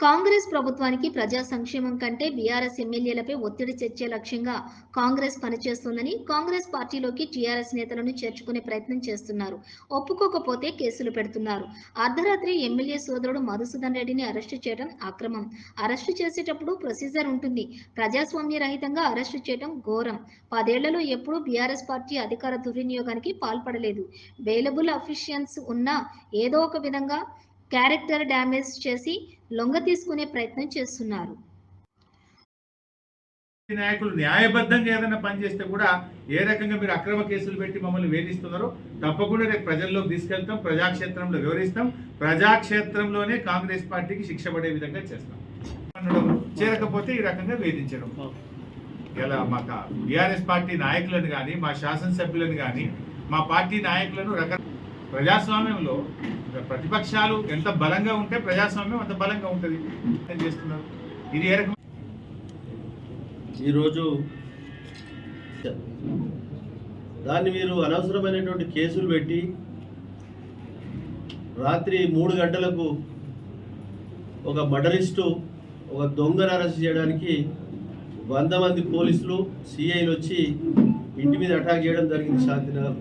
కాంగ్రెస్ ప్రభుత్వానికి ప్రజా సంక్షేమం కంటే బీఆర్ఎస్ ఎమ్మెల్యేలపై ఒత్తిడి తెచ్చే లక్ష్యంగా కాంగ్రెస్ పనిచేస్తోందని కాంగ్రెస్ పార్టీలోకి టీఆర్ఎస్ నేతలను చేర్చుకునే ప్రయత్నం చేస్తున్నారు. ఒప్పుకోకపోతే కేసులు పెడుతున్నారు. అర్ధరాత్రి ఎమ్మెల్యే సోదరుడు మధుసూదన్ రెడ్డిని అరెస్టు చేయడం అక్రమం. అరెస్టు చేసేటప్పుడు ప్రొసీజర్ ఉంటుంది. ప్రజాస్వామ్య రహితంగా అరెస్టు చేయడం ఘోరం. పదేళ్ళలో ఎప్పుడూ బీఆర్ఎస్ పార్టీ అధికార దుర్వినియోగానికి పాల్పడలేదు. బెయిలబుల్ అఫిషియన్స్ ఉన్నా ఏదో ఒక విధంగా క్యారెక్టర్ డ్యామేజ్ చేసి లొంగ తీసుకునే ప్రయత్నం చేస్తున్నారు. ఈ నాయకులు న్యాయబద్ధంగా ఏదైనా పని చేస్తే కూడా ఏ రకంగా మీరు అక్రమ కేసులు పెట్టి మమ్మల్ని వేధిస్తున్నారో తప్పకుండా రేపు ప్రజల్లోకి తీసుకెళ్తాం ప్రజాక్షేత్రంలో వివరిస్తాం ప్రజాక్షేత్రంలోనే కాంగ్రెస్ పార్టీకి శిక్ష పడే విధంగా చేస్తాం. చేరకపోతే ఈ రకంగా వేధించడం. ఇలా మా టీఆర్ఎస్ పార్టీ నాయకులను కానీ మా శాసనసభ్యులను కానీ మా పార్టీ నాయకులను రక ప్రజాస్వామ్యంలో ప్రతిపక్షాలు ఎంత బలంగా ఉంటే ప్రజాస్వామ్యం అంత బలంగా ఉంటుంది. చేస్తున్నారు? ఇది ఏ రకం? ఈరోజు దాన్ని మీరు అనవసరమైనటువంటి కేసులు పెట్టి రాత్రి మూడు గంటలకు ఒక మర్డరిస్టు ఒక దొంగను అరెస్ట్ చేయడానికి వంద మంది పోలీసులు సిఐలు వచ్చి ఇంటి మీద అటాక్ చేయడం జరిగింది. శాంతినగర్